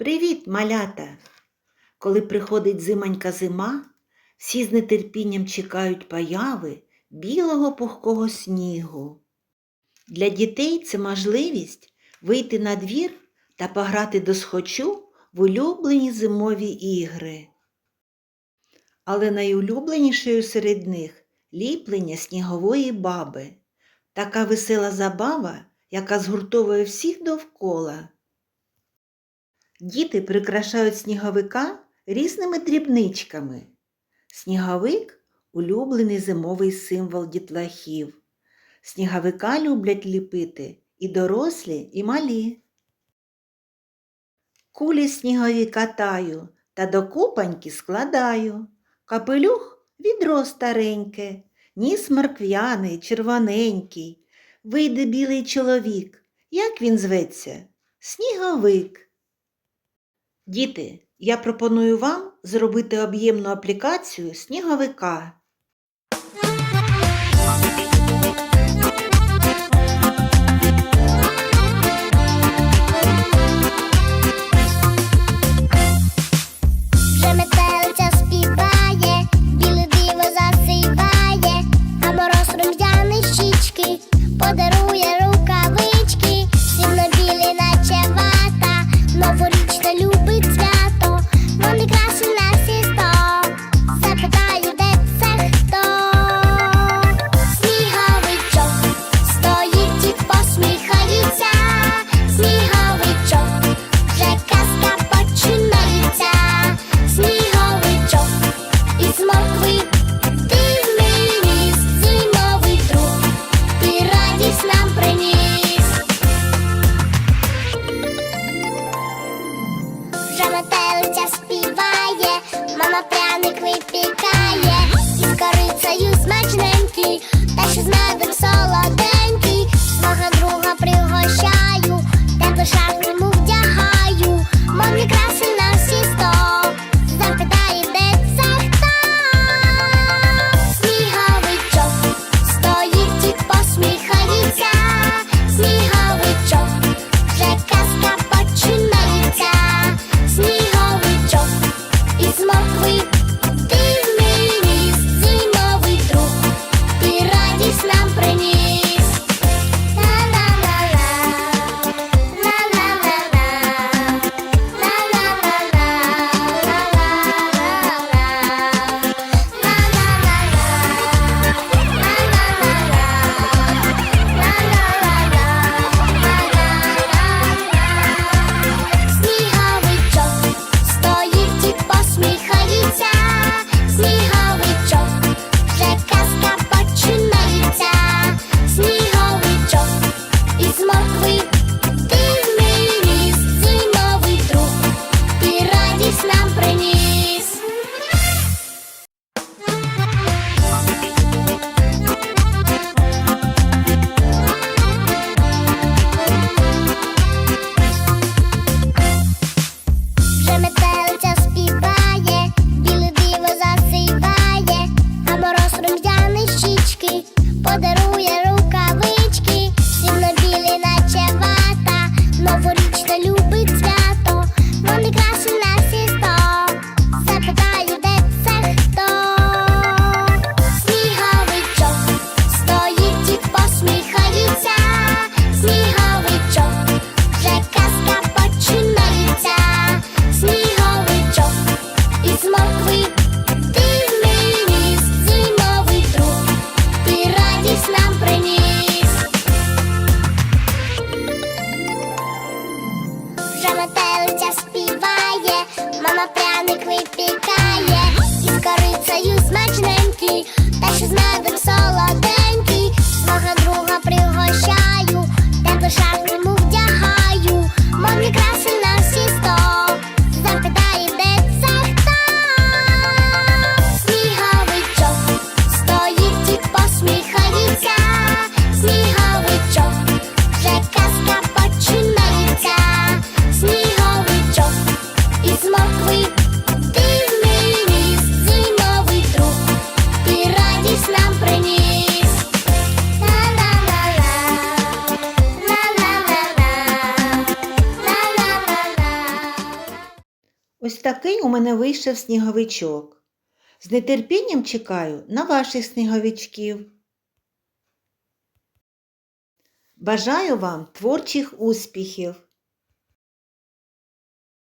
Привіт, малята! Коли приходить зимонька зима, всі з нетерпінням чекають появи білого пухкого снігу. Для дітей це можливість вийти на двір та пограти до схочу в улюблені зимові ігри. Але найулюбленішою серед них ліплення снігової баби, така весела забава, яка згуртовує всіх довкола. Діти прикрашають сніговика різними дрібничками. Сніговик улюблений зимовий символ дітлахів. Сніговика люблять ліпити і дорослі, і малі. Кулі снігові катаю та до купаньки складаю. Капелюх відро стареньке, ніс морквяний, червоненький. Вийде білий чоловік. Як він зветься? Сніговик. Діти, я пропоную вам зробити об'ємну аплікацію сніговика. знаю, такий у мене вийшов сніговичок. З нетерпінням чекаю на ваших сніговичків. Бажаю вам творчих успіхів!